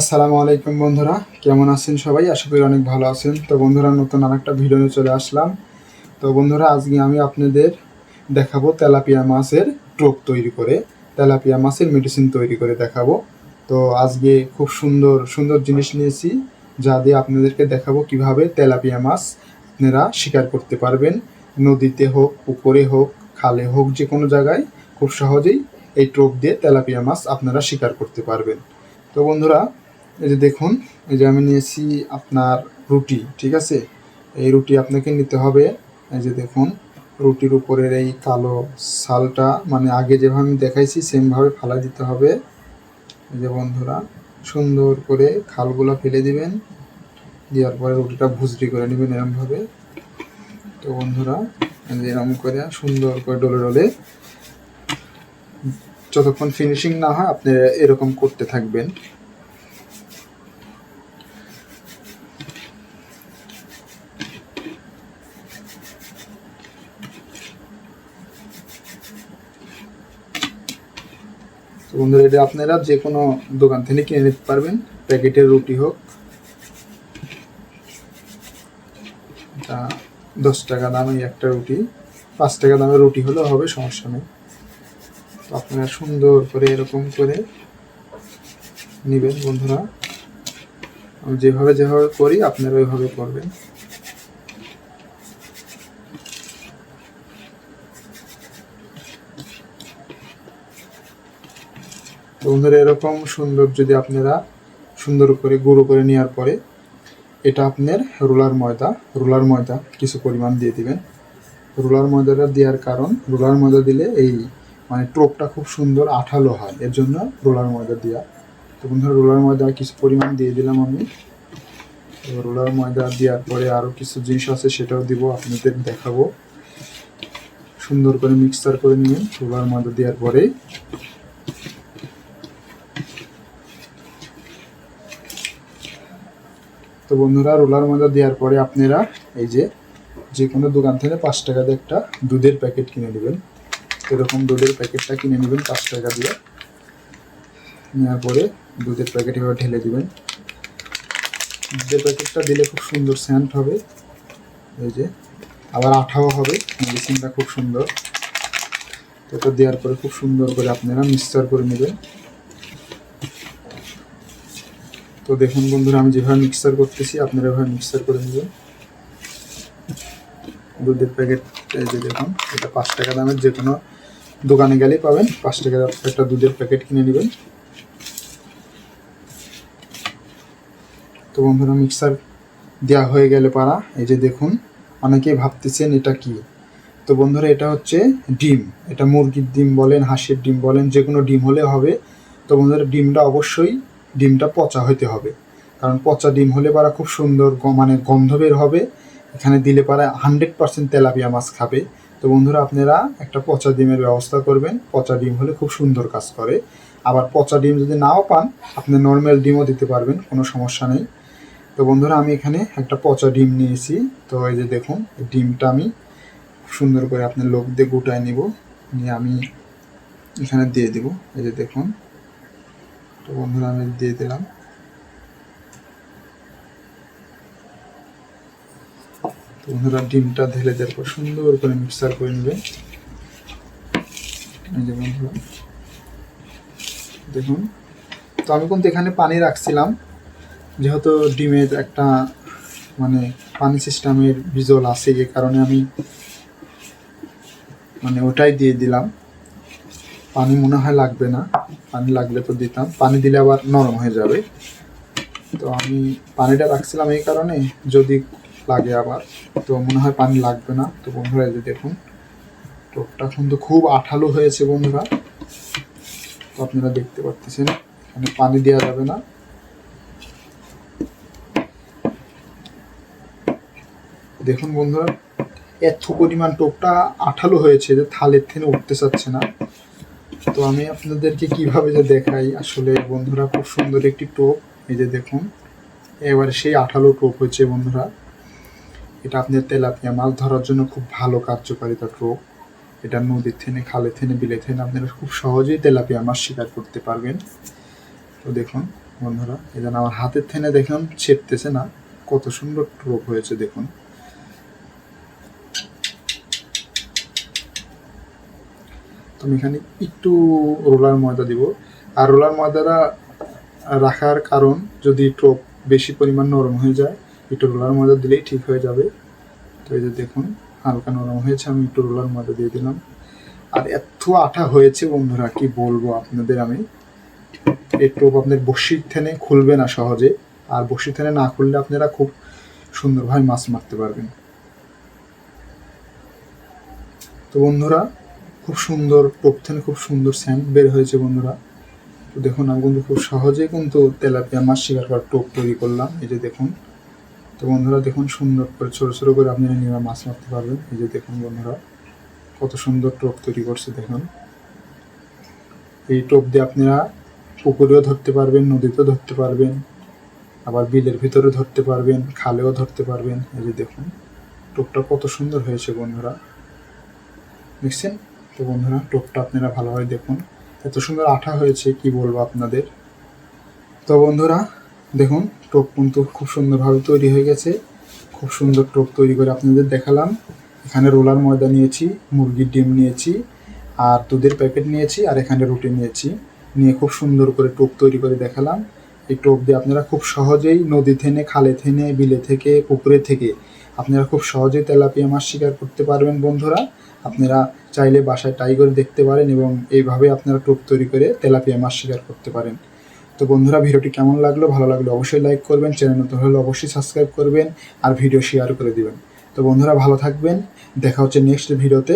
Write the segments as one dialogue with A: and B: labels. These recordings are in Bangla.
A: আসসালামু আলাইকুম বন্ধুরা, কেমন আছেন সবাই? আশা করি অনেক ভালো আছেন। তো বন্ধুরা, নতুন আরেকটা ভিডিও চলে আসলাম। তো বন্ধুরা, আজকে আমি আপনাদের দেখাবো তেলাপিয়া মাছের টোপ তৈরি করে, তেলাপিয়া মাছের মেডিসিন তৈরি করে দেখাবো। তো আজকে খুব সুন্দর সুন্দর জিনিস নিয়েছি, যা দিয়ে আপনাদেরকে দেখাবো কীভাবে তেলাপিয়া মাছ আপনারা শিকার করতে পারবেন। নদীতে হোক, পুকুরে হোক, খালে হোক, যে কোনো জায়গায় খুব সহজেই এই টোপ দিয়ে তেলাপিয়া মাছ আপনারা শিকার করতে পারবেন। তো বন্ধুরা এই যে দেখুন, এই যে আমি নিয়েছি আপনার রুটি, ঠিক আছে? এই রুটি আপনাকে নিতে হবে। এই যে দেখুন, রুটির উপরের এই কালো সালটা মানে আগে যেভাবে আমি দেখাইছি, সেমভাবে ফালাই দিতে হবে। এই যে বন্ধুরা, সুন্দর করে খালগুলো ফেলে দিবেন। দেওয়ার পরে রুটিটা ভুজরি করে নেবেন এরমভাবে। তো বন্ধুরা এরকম করে সুন্দর করে ডলে ডলে। যতক্ষণ ফিনিশিং না হয়, আপনি এরকম করতে থাকবেন। বন্ধুরা, এটা আপনারা যে কোনো দোকান থেকে কিনে নিতে পারবেন। প্যাকেটের রুটি হোক দশ টাকা দামে একটা রুটি, পাঁচ টাকা দামের রুটি হলেও হবে, সমস্যা নেই। তো আপনারা সুন্দর করে এরকম করে নেবেন বন্ধুরা। আমি যেভাবে যেভাবে করি, আপনারা ওইভাবে করবেন। বন্ধুরা, এরকম সুন্দর যদি আপনারা সুন্দর করে গুঁড়ো করে নেওয়ার পরে এটা আপনার রোলার ময়দা রোলার ময়দা কিছু পরিমাণ দিয়ে দিবেন। রোলার ময়দাটা দেওয়ার কারণ, রোলার ময়দা দিলে এই মানে টোপটা খুব সুন্দর আঠালো হয়, এর জন্য রোলার ময়দা দেওয়া তো বন্ধুরা, রোলার ময়দা কিছু পরিমাণ দিয়ে দিলাম আমি। রোলার ময়দা দেওয়ার পরে আরও কিছু জিনিস আছে, সেটাও দিব, আপনাদের দেখাবো। সুন্দর করে মিক্সচার করে নিয়ে রোলার ময়দা দেওয়ার পরে তো বন্ধুরা, রোলার ময়দা দেওয়ার পরে আপনারা এই যে যে কোনো দোকান থেকে পাঁচ টাকা দিয়ে একটা দুধের প্যাকেট কিনে নেবেন। এরকম দুধের প্যাকেটটা কিনে নেবেন পাঁচ টাকা দিয়ে। নেওয়ার পরে দুধের প্যাকেট এভাবে ঢেলে দিবেন। দুধের প্যাকেটটা দিলে খুব সুন্দর স্যান্ট হবে। এই যে আবার আঠাও হবে মেডিসিনটা খুব সুন্দর। এটা দেওয়ার পরে খুব সুন্দর করে আপনারা মিক্সচার করে নেবেন। তো দেখুন বন্ধুরা, আমি যেভাবে মিক্সার করতেছি, আপনারা এভাবে মিক্সার করে নেবেন। দুধের প্যাকেট যে দেখুন, এটা পাঁচ টাকা দামের যে কোনো দোকানে গেলেই পাবেন। পাঁচ টাকা একটা দুধের প্যাকেট কিনে নেবেন। তো বন্ধুরা মিক্সার দেওয়া হয়ে গেলে পারা, এই যে দেখুন, অনেকেই ভাবতেছেন এটা কি। তো বন্ধুরা, এটা হচ্ছে ডিম। এটা মুরগির ডিম বলেন, হাঁসের ডিম বলেন যে কোনো ডিম হলে হবে। তো বন্ধুরা, ডিমটা অবশ্যই ডিমটা পচা হইতে হবে। কারণ পচা ডিম হলে পারা খুব সুন্দর মানে গন্ধ বের হবে। এখানে দিলে পারা হান্ড্রেড পার্সেন্ট তেলাপিয়া মাছ খাবে। তো বন্ধুরা, আপনারা একটা পচা ডিমের ব্যবস্থা করবেন। পচা ডিম হলে খুব সুন্দর কাজ করে। আবার পচা ডিম যদি নাও পান, আপনি নর্মাল ডিমও দিতে পারবেন, কোনো সমস্যা নেই। তো বন্ধুরা, আমি এখানে একটা পচা ডিম নিয়েছি। তো এই যে দেখুন ডিমটা আমি সুন্দর করে আপনার লোক দিয়ে গুটায় নিব। নিয়ে আমি এখানে দিয়ে দিব। এই যে দেখুন তো বন্ধুরা আমি দিয়ে দিলাম। তো বন্ধুরা ডিমটা ঢেলে দেওয়ার পর সুন্দর করে মিক্সার করে যে বন্ধুরা, দেখুন। তো আমি কিন্তু এখানে পানি রাখছিলাম, যেহেতু ডিমের একটা মানে পানি সিস্টেমের ভিজুয়াল আছে যে কারণে আমি মানে ওটাই দিয়ে দিলাম। পানি মনে হয় লাগবে না। পানি লাগলে তো দিতাম। পানি দিলে আবার নরম হয়ে যাবে। তো আমি পানিটা রাখছিলাম এই কারণে, যদি লাগে আবার। তো মনে হয় পানি লাগবে না। তো বন্ধুরা, এই যে দেখুন, টোপটা কিন্তু খুব আঠালো হয়েছে বন্ধুরা। তো আপনারা দেখতে পাচ্ছেন এখানে পানি দেওয়া যাবে না। দেখুন বন্ধুরা, এত পরিমাণ টোপটা আঠালো হয়েছে যে থালের থেকে উঠতে চাচ্ছে না। তো আমি আপনাদেরকে কীভাবে যে দেখাই, আসলে বন্ধুরা খুব সুন্দর একটি টোপ, এই যে দেখুন, এবারে সেই আঠালো টোপ হয়েছে বন্ধুরা। এটা আপনার তেলাপিয়া মাছ ধরার জন্য খুব ভালো কার্যকারিতা টোপ। এটা নদীর থেনে, খালে থেনে, বিলে থেকে আপনারা খুব সহজেই তেলাপিয়া মাছ শিকার করতে পারবেন। তো দেখুন, বন্ধুরা, এই আমার হাতের থেনে দেখুন ছেড়তেছে না, কত সুন্দর টোপ হয়েছে, দেখুন। আমি এখানে একটু রোলার ময়দা দিব। আর রোলার ময়দাটা রাখার কারণ যদি টোপ বেশি পরিমাণ নরম হয়ে যায়, একটু রোলার ময়দা দিলেই ঠিক হয়ে যাবে। তো এই যে দেখুন, হালকা নরম হয়েছে, আমি একটু রোলার ময়দা দিয়ে দিলাম। আর এত আঠা হয়েছে বন্ধুরা, কি বলব আপনাদের আমি। এই টোপ আপনার বসির থেনে খুলবে না সহজে, আর বসির থেনে না খুললে আপনারা খুব সুন্দরভাবে মাছ মারতে পারবেন। তো বন্ধুরা খুব সুন্দর টোপ থেকে খুব সুন্দর স্যান্ড বের হয়েছে বন্ধুরা। তো দেখুন, আমি কিন্তু খুব সহজে কিন্তু তেলাপিয়া মাছ শিকার করার টোপ তৈরি করলাম, এই যে দেখুন। তো বন্ধুরা, দেখুন সুন্দর করে, ছোটো ছোটো করে আপনারা নিয়ে মাছ মারতে পারবেন। এই যে দেখুন বন্ধুরা, কত সুন্দর টোপ তৈরি করছে, দেখুন। এই টোপ দিয়ে আপনারা পুকুরেও ধরতে পারবেন, নদীতেও ধরতে পারবেন, আবার বিলের ভিতরে ধরতে পারবেন, খালেও ধরতে পারবেন। এই যে দেখুন, টোপটা কত সুন্দর হয়েছে বন্ধুরা। দেখছেন? তো বন্ধুরা টোপটা আপনারা ভালোভাবে দেখুন। এত সুন্দর আঠা হয়েছে, কি বলব আপনাদের? তো বন্ধুরা, দেখুন, টোপ কিন্তু খুব সুন্দরভাবে তৈরি হয়ে গেছে। খুব সুন্দর টোপ তৈরি করে আপনাদের দেখালাম। এখানে রোলার ময়দা নিয়েছি, মুরগির ডিম নিয়েছি, আর দুধের প্যাকেট নিয়েছি, আর এখানে রুটি নিয়েছি। নিয়ে খুব সুন্দর করে টোপ তৈরি করে দেখালাম। এই টোপ দিয়ে আপনারা খুব সহজেই নদী থেনে, খালে থেনে, বিলে থেকে, পুকুরে থেকে আপনারা খুব সহজেই তেলাপিয়া মাছ শিকার করতে পারবেন বন্ধুরা। আপনারা চাইলে বাসায় টাইগার দেখতে পারেন এবং এইভাবে আপনারা টোপ তৈরি করে তেলাপিয়া মাছ শিকার করতে পারেন। তো বন্ধুরা, ভিডিওটি কেমন লাগল? ভালো লাগল অবশ্যই লাইক করবেন, চ্যানেল নতুন হলে অবশ্যই সাবস্ক্রাইব করবেন আর ভিডিও শেয়ার করে দিবেন। তো বন্ধুরা, ভালো থাকবেন। দেখা হচ্ছে নেক্সট ভিডিওতে।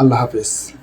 A: আল্লাহ হাফেজ।